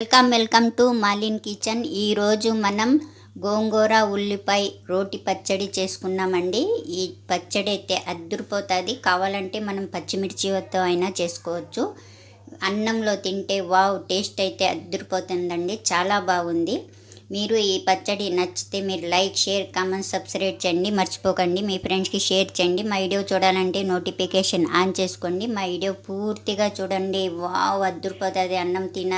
Welcome welcome to మాలిన్ kitchen. ఈరోజు మనం గోంగూర ఉల్లిపాయ రోటి పచ్చడి చేసుకున్నామండి. ఈ పచ్చడి అయితే అద్దరిపోతుంది. కావాలంటే మనం పచ్చిమిర్చితో అయినా చేసుకోవచ్చు. అన్నంలో తింటే వావ్ టేస్ట్ అయితే అద్దరిపోతుందండి. చాలా బాగుంది. మీరు ఈ పచ్చడి నచ్చితే మీరు లైక్ షేర్ కామెంట్ సబ్స్క్రైబ్ చేయండి. మర్చిపోకండి. మీ ఫ్రెండ్స్కి షేర్ చేయండి. మా వీడియో చూడాలంటే నోటిఫికేషన్ ఆన్ చేసుకోండి. మా వీడియో పూర్తిగా చూడండి. వావ్ అద్దరిపోతుంది అన్నం తిన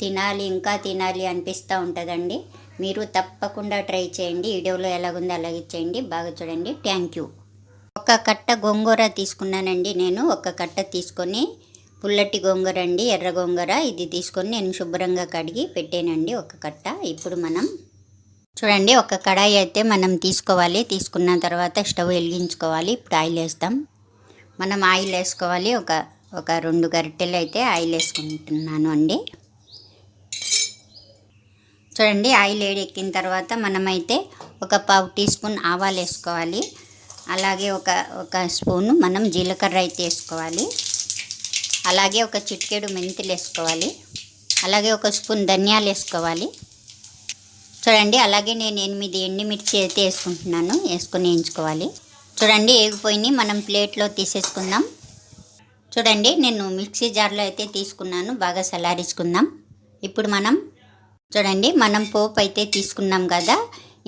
తినాలి ఇంకా తినాలి అనిపిస్తూ ఉంటుందండి. మీరు తప్పకుండా ట్రై చేయండి. వీడియోలో ఎలాగుందో అలాగే చేయండి. బాగా చూడండి. Thank you. ఒక కట్ట గోంగూర తీసుకున్నానండి నేను. ఒక కట్ట తీసుకొని పుల్లటి గోంగూర అండి ఎర్ర గోంగూర. ఇది తీసుకొని నేను శుభ్రంగా కడిగి పెట్టానండి ఒక కట్ట. ఇప్పుడు మనం చూడండి ఒక కడాయి అయితే మనం తీసుకోవాలి. తీసుకున్న తర్వాత స్టవ్ వెలిగించుకోవాలి. ఇప్పుడు ఆయిల్ వేస్తాం. మనం ఆయిల్ వేసుకోవాలి. ఒక ఒక రెండు గరిటెలు అయితే ఆయిల్ వేసుకుంటున్నాను అండి. చూడండి ఆయిల్ వేడెక్కిన తర్వాత మనమైతే ఒక పావు టీ స్పూన్ ఆవాలు వేసుకోవాలి. అలాగే ఒక ఒక స్పూను మనం జీలకర్ర అయితే వేసుకోవాలి. అలాగే ఒక చిటికెడు మెంతులు వేసుకోవాలి. అలాగే ఒక స్పూన్ ధనియాలు వేసుకోవాలి. చూడండి అలాగే నేను ఎనిమిది ఎండుమిర్చి అయితే వేసుకుంటున్నాను వేసుకొని వేయించుకోవాలి. చూడండి ఏగిపోయినాయి మనం ప్లేట్లో తీసేసుకుందాం. చూడండి నేను మిక్సీ జార్లో అయితే తీసుకున్నాను బాగా సలారించుకుందాం ఇప్పుడు మనం చూడండి మనం పోపు అయితే తీసుకున్నాం కదా.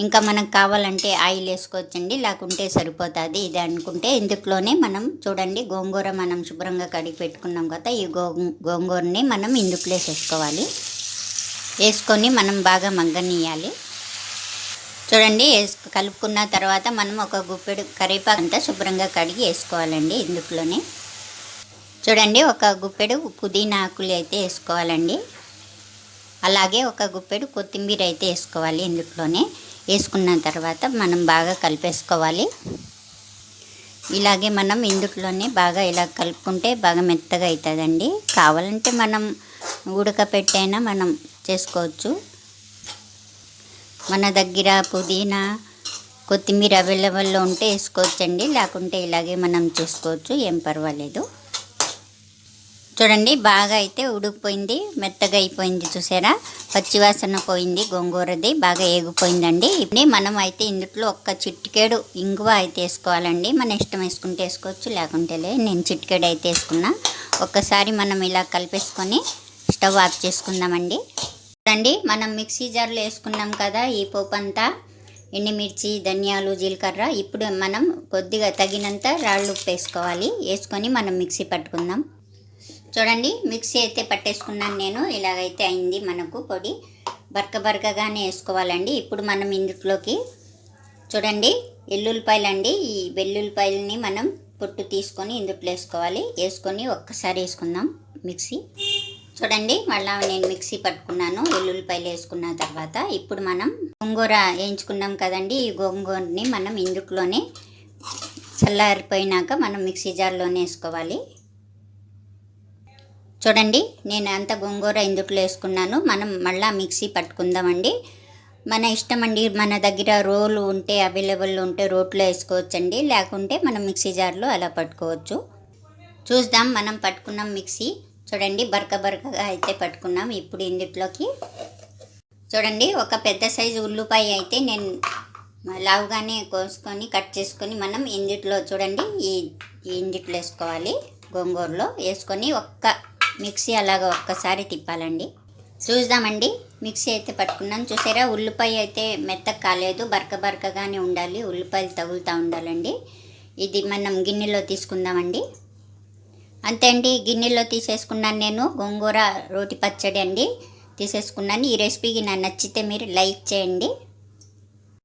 ఇంకా మనకు కావాలంటే ఆయిల్ వేసుకోవచ్చండి లేకుంటే సరిపోతుంది. ఇది అనుకుంటే ఇందులోనే మనం చూడండి గోంగూర మనం శుభ్రంగా కడిగి పెట్టుకున్నాం కదా ఈ గో గోంగూరని మనం ఇందుకులో వేసుకోవాలి. వేసుకొని మనం బాగా మగ్గనియాలి చూడండి వేసు కలుపుకున్న తర్వాత మనం ఒక గుప్పెడు కరివేపాకు అంతా శుభ్రంగా కడిగి వేసుకోవాలండి ఇందులోనే. చూడండి ఒక గుప్పెడు పుదీనా ఆకులు అయితే వేసుకోవాలండి. అలాగే ఒక గుప్పెడు కొత్తిమీర అయితే వేసుకోవాలి ఇందులోనే. వేసుకున్న తర్వాత మనం బాగా కలిపేసుకోవాలి. ఇలాగే మనం ఇందులోనే బాగా ఇలా కలుపుకుంటే బాగా మెత్తగా అవుతుందండి. కావాలంటే మనం ఉడకపెట్టైనా మనం చేసుకోవచ్చు. మన దగ్గర పుదీనా కొత్తిమీర అవైలబుల్లో ఉంటే వేసుకోవచ్చండి. లేకుంటే ఇలాగే మనం చేసుకోవచ్చు. ఏం పర్వాలేదు. చూడండి బాగా అయితే ఉడికిపోయింది మెత్తగా అయిపోయింది చూసారా? పచ్చివాసన పోయింది గోంగూరది బాగా ఏగిపోయిందండి. ఇప్పుడు మనం అయితే ఇందులో ఒక్క చిట్టికేడు ఇంగువ అయితే వేసుకోవాలండి. మన ఇష్టం వేసుకుంటే వేసుకోవచ్చు లేకుంటే నేను చిట్టికేడు అయితే వేసుకున్నా. ఒక్కసారి మనం ఇలా కలిపేసుకొని స్టవ్ ఆఫ్ చేసుకుందామండి. చూడండి మనం మిక్సీ జార్లో వేసుకున్నాం కదా ఈ పోపు అంతా ఎండుమిర్చి ధనియాలు జీలకర్ర. ఇప్పుడు మనం కొద్దిగా తగినంత రాళ్ళు ఉప్పు వేసుకోవాలి. వేసుకొని మనం మిక్సీ పట్టుకుందాం. చూడండి మిక్సీ అయితే పట్టేసుకున్నాను నేను. ఇలాగైతే అయింది మనకు పొడి. బరక బరకగానే వేసుకోవాలండి. ఇప్పుడు మనం ఇందులోకి చూడండి ఎల్లుల్లిపాయలు అండి ఈ వెల్లుల్లిపాయలని మనం పొట్టు తీసుకొని ఇందులో వేసుకోవాలి. వేసుకొని ఒక్కసారి వేసుకుందాం మిక్సీ. చూడండి మళ్ళీ నేను మిక్సీ పట్టుకున్నాను. వెల్లుల్లిపాయలు వేసుకున్న తర్వాత ఇప్పుడు మనం గోంగూర వేయించుకున్నాం కదండి. ఈ గోంగూరని మనం ఇందులోనే చల్లారిపోయినాక మనం మిక్సీ జార్లోనే వేసుకోవాలి. చూడండి నేను అంత గోంగూర ఇందుట్లో వేసుకున్నాను? మనం మళ్ళీ మిక్సీ పట్టుకుందామండి. మన ఇష్టం అండి మన దగ్గర రోలు ఉంటే అవైలబుల్ ఉంటే రోట్లో వేసుకోవచ్చండి. లేకుంటే మనం మిక్సీ జార్లో అలా పట్టుకోవచ్చు. చూద్దాం మనం పట్టుకున్నాం మిక్సీ. చూడండి బరక బరకగా అయితే పట్టుకున్నాం ఇప్పుడు ఇందుట్లోకి. చూడండి ఒక పెద్ద సైజు ఉల్లిపాయ అయితే నేను లావుగానే కోసుకొని కట్ చేసుకొని మనం ఇందుట్లో చూడండి ఈ ఇందుట్లో వేసుకోవాలి గోంగూరలో. వేసుకొని ఒక్క మిక్సీ అలాగ ఒక్కసారి తిప్పాలండి. చూద్దామండి. మిక్సీ అయితే పట్టుకున్నాను చూసారా? ఉల్లిపాయ అయితే మెత్తగా కాలేదు. బరక బరకగానే ఉండాలి. ఉల్లిపాయలు తగులుతూ ఉండాలండి. ఇది మనం గిన్నెలో తీసుకుందామండి. అంతే అండి. గిన్నెలో తీసేసుకున్నాను నేను. గోంగూర రోటి పచ్చడి అండి. తీసేసుకున్నాను. ఈ రెసిపీకి నాకు నచ్చితే మీరు లైక్ చేయండి.